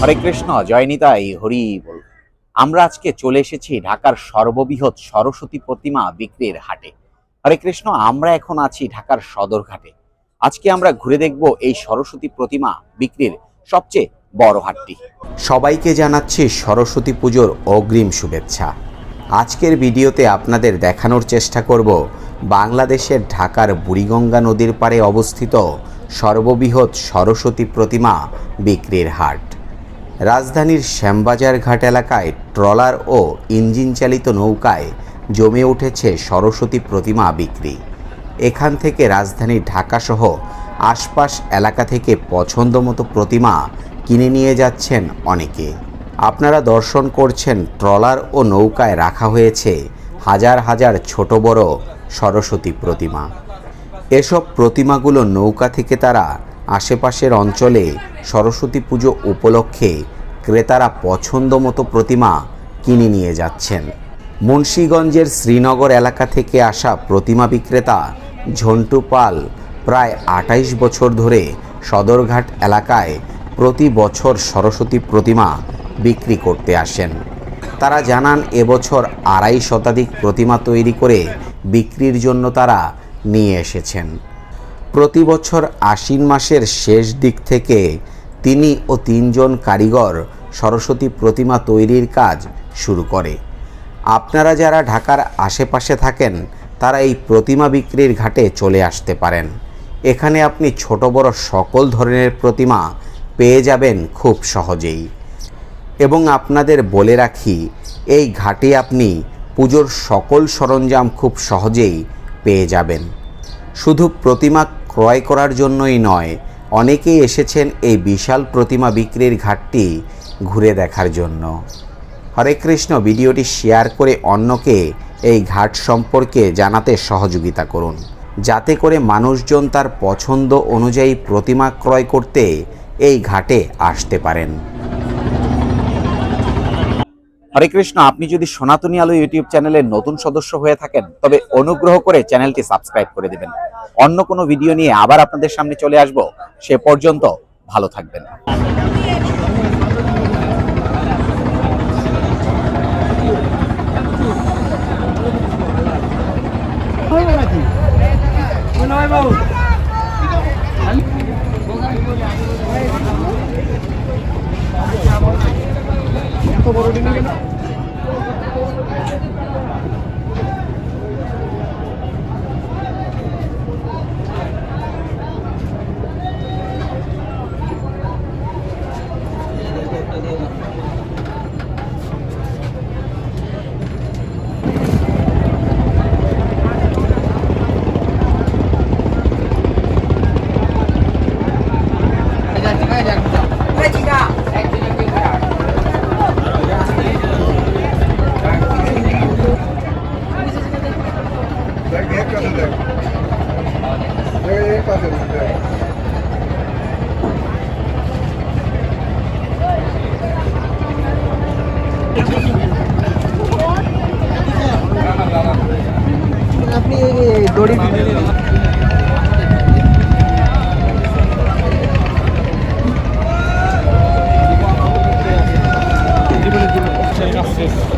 হরে কৃষ্ণ, জয় নিতাই, হরি বল। আমরা আজকে চলে এসেছি ঢাকার সর্ববৃহৎ সরস্বতী প্রতিমা বিক্রির হাটে। হরে কৃষ্ণ, আমরা এখন আছি ঢাকার সদরঘাটে আজকে আমরা ঘুরে দেখব এই সরস্বতী প্রতিমা বিক্রির সবচেয়ে বড় হাটটি। সবাইকে জানাচ্ছি সরস্বতী পুজোর অগ্রিম শুভেচ্ছা। আজকের ভিডিওতে আপনাদের দেখানোর চেষ্টা করব বাংলাদেশের ঢাকার বুড়িগঙ্গা নদীর পাড়ে অবস্থিত সর্ববৃহৎ সরস্বতী প্রতিমা বিক্রির হাট। রাজধানীর শ্যামবাজার ঘাট এলাকায় ট্রলার ও ইঞ্জিন চালিত নৌকায় জমে উঠেছে সরস্বতী প্রতিমা বিক্রি। এখান থেকে রাজধানী ঢাকাসহ আশপাশ এলাকা থেকে পছন্দমতো প্রতিমা কিনে নিয়ে যাচ্ছেন অনেকে। আপনারা দর্শন করছেন ট্রলার ও নৌকায় রাখা হয়েছে হাজার হাজার ছোট বড় সরস্বতী প্রতিমা। এসব প্রতিমাগুলো নৌকা থেকে তারা আশেপাশের অঞ্চলে সরস্বতী পুজো উপলক্ষে ক্রেতারা পছন্দ মতো প্রতিমা কিনে নিয়ে যাচ্ছেন। মুন্সীগঞ্জের শ্রীনগর এলাকা থেকে আসা প্রতিমা বিক্রেতা ঝন্টু পাল প্রায় আটাইশ বছর ধরে সদরঘাট এলাকায় প্রতি বছর সরস্বতী প্রতিমা বিক্রি করতে আসেন। তারা জানান, এবছর আড়াই শতাধিক প্রতিমা তৈরি করে বিক্রির জন্য তারা নিয়ে এসেছেন। প্রতি বছর আশ্বিন মাসের শেষ দিক থেকে তিনি ও তিনজন কারিগর সরস্বতী প্রতিমা তৈরির কাজ শুরু করে। আপনারা যারা ঢাকার আশেপাশে থাকেন, তারা এই প্রতিমা বিক্রির ঘাটে চলে আসতে পারেন। এখানে আপনি ছোট বড় সকল ধরনের প্রতিমা পেয়ে যাবেন খুব সহজেই। এবং আপনাদের বলে রাখি, এই ঘাটে আপনি পুজোর সকল সরঞ্জাম খুব সহজেই পেয়ে যাবেন। শুধু প্রতিমা ক্রয় করার জন্যই নয়, অনেকেই এসেছেন এই বিশাল প্রতিমা বিক্রির ঘাটটি ঘুরে দেখার জন্য। হরে কৃষ্ণ, ভিডিওটি শেয়ার করে অন্যকে এই ঘাট সম্পর্কে জানাতে সহযোগিতা করুন। যাতে করে মানুষজন তার পছন্দ অনুযায়ী প্রতিমা ক্রয় করতে এই ঘাটে আসতে পারেন। হরে কৃষ্ণ, আপনি যদি সনাতনী আলো ইউটিউব চ্যানেলের নতুন সদস্য হয়ে থাকেন, তবে অনুগ্রহ করে চ্যানেলটি সাবস্ক্রাইব করে দিবেন। অন্য কোনো ভিডিও নিয়ে আবার আপনাদের সামনে চলে আসব। সে পর্যন্ত ভালো থাকবেন। দেখ আপনি দড়ি siz